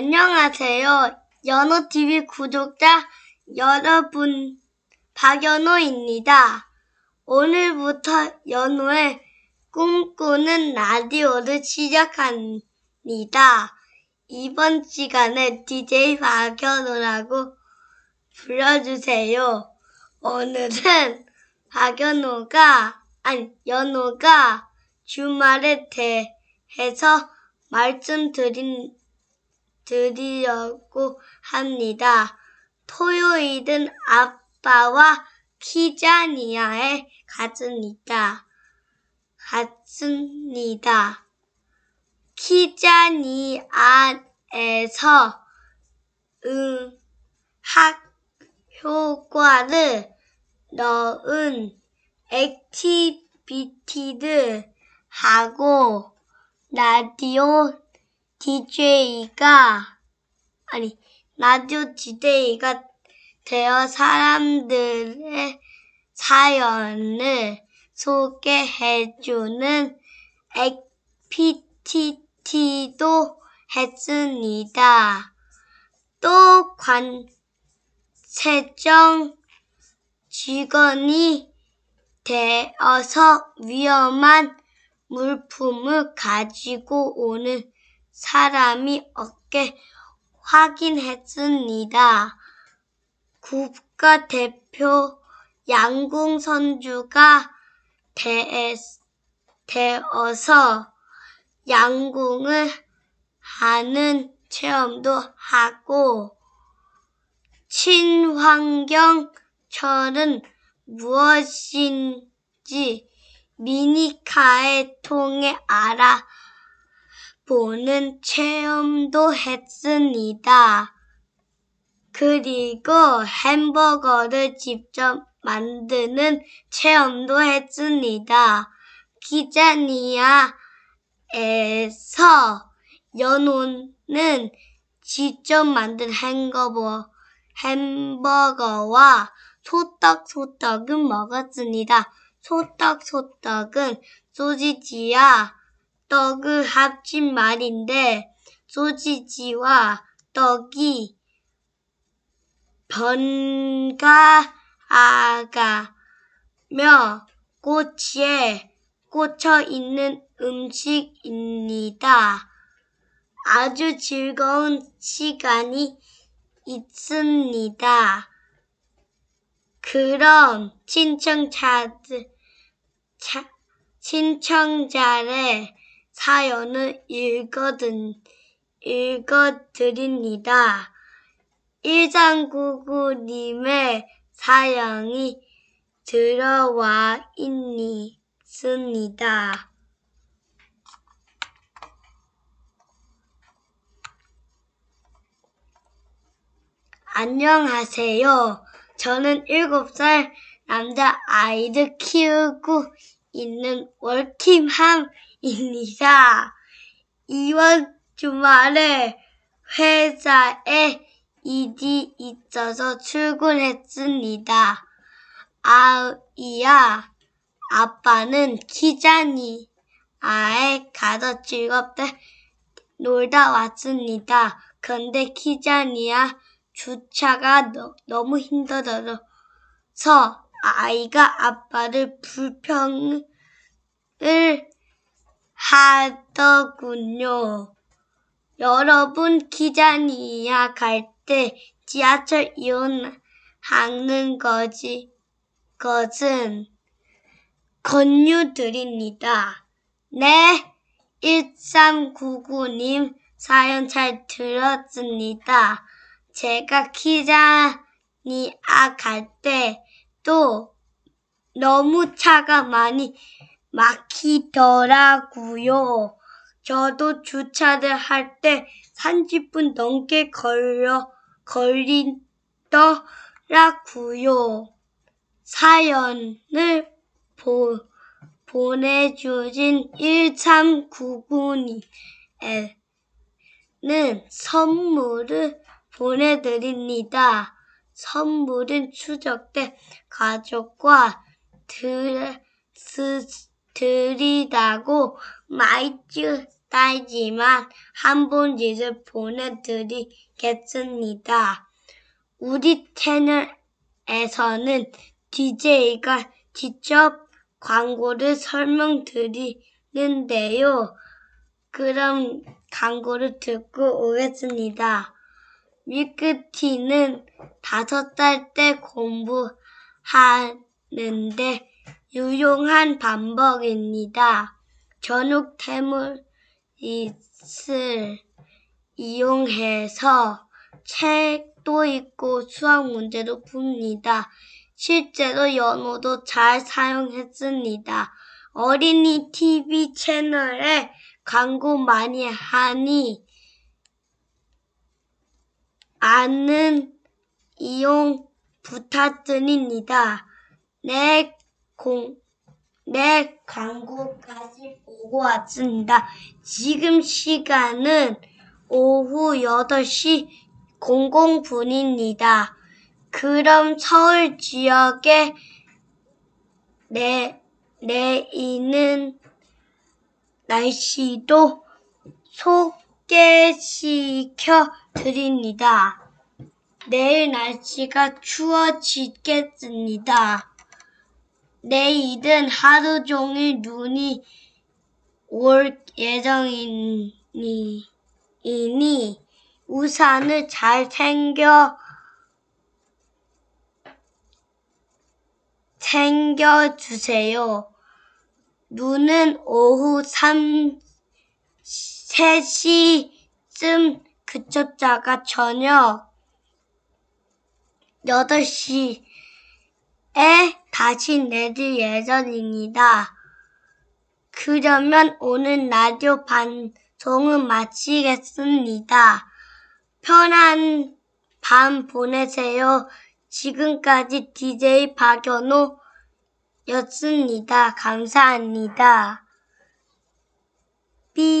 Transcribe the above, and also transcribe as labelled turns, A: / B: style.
A: 안녕하세요. 연호TV 구독자 여러분, 박연호입니다. 오늘부터 연호의 꿈꾸는 라디오를 시작합니다. 이번 시간에 DJ 박연호라고 불러주세요. 오늘은 박연호가, 아니, 연호가 주말에 대해서 말씀드린 드리려고 합니다. 토요일은 아빠와 키자니아에 갔습니다. 갔습니다. 키자니아에서 의학 효과를 넣은 액티비티를 하고 라디오 DJ가 아니 라디오 DJ가 되어 사람들의 사연을 소개해주는 액티비티도 했습니다. 또 관세정 직원이 되어서 위험한 물품을 가지고 오는 사람이 없게 확인했습니다. 국가대표 양궁 선수가 되어서 양궁을 하는 체험도 하고 친환경철은 무엇인지 미니카에 통해 알아 보는 체험도 했습니다. 그리고 햄버거를 직접 만드는 체험도 했습니다. 기자니아에서 연호는 직접 만든 햄버거, 햄버거와 소떡소떡은 먹었습니다. 소떡소떡은 소시지와 떡을 합친 말인데 소시지와 떡이 번갈아가며 꼬치에 꽂혀 있는 음식입니다. 아주 즐거운 시간이 있습니다. 그럼 신청자들 차, 신청자의 사연을 읽어든, 읽어드립니다. 1399님의 사연이 들어와 있습니다. 안녕하세요. 저는 7살 남자 아이를 키우고 있는 월킴함입니다. 이번 주말에 회사에 일이 있어서 출근했습니다. 아이야, 아빠는 키자니 아에 가서 즐겁게 놀다 왔습니다. 근데 키자니아 주차가 너, 너무 힘들어서 아이가 아빠를 불평을 하더군요. 여러분 기자니아 갈 때 지하철 이용하는 거지 것은 권유드립니다. 네, 1399님 사연 잘 들었습니다. 제가 키자니아 갈때 또 너무 차가 많이 막히더라고요. 저도 주차를 할 때 30분 넘게 걸려 걸리더라고요. 사연을 보, 보내주신 1399님에는 선물을 보내드립니다. 선물은 추적대 가족과 드, 스, 드리다고 마이츠 딸지만 한 본지를 보내드리겠습니다. 우리 채널에서는 DJ가 직접 광고를 설명드리는데요. 그럼 광고를 듣고 오겠습니다. 밀크티는 다섯 살 때 공부하는데 유용한 방법입니다. 전국 태물릿을 이용해서 책도 읽고 수학 문제도 풉니다. 실제로 연호도 잘 사용했습니다. 어린이 TV 채널에 광고 많이 하니 아는 이용 부탁드립니다. 내 공, 내 광고까지 보고 왔습니다. 지금 시간은 오후 8시 00분입니다. 그럼 서울 지역에 내리는 날씨도 소 개시켜 드립니다. 내일 날씨가 추워지겠습니다. 내일은 하루 종일 눈이 올 예정이니 이니 우산을 잘 챙겨 챙겨 주세요. 눈은 오후 3, 3시쯤 그쳤다가 저녁 8시에 다시 내릴 예정입니다. 그러면 오늘 라디오 방송은 마치겠습니다. 편한 밤 보내세요. 지금까지 DJ 박연호 였습니다. 감사합니다. 삐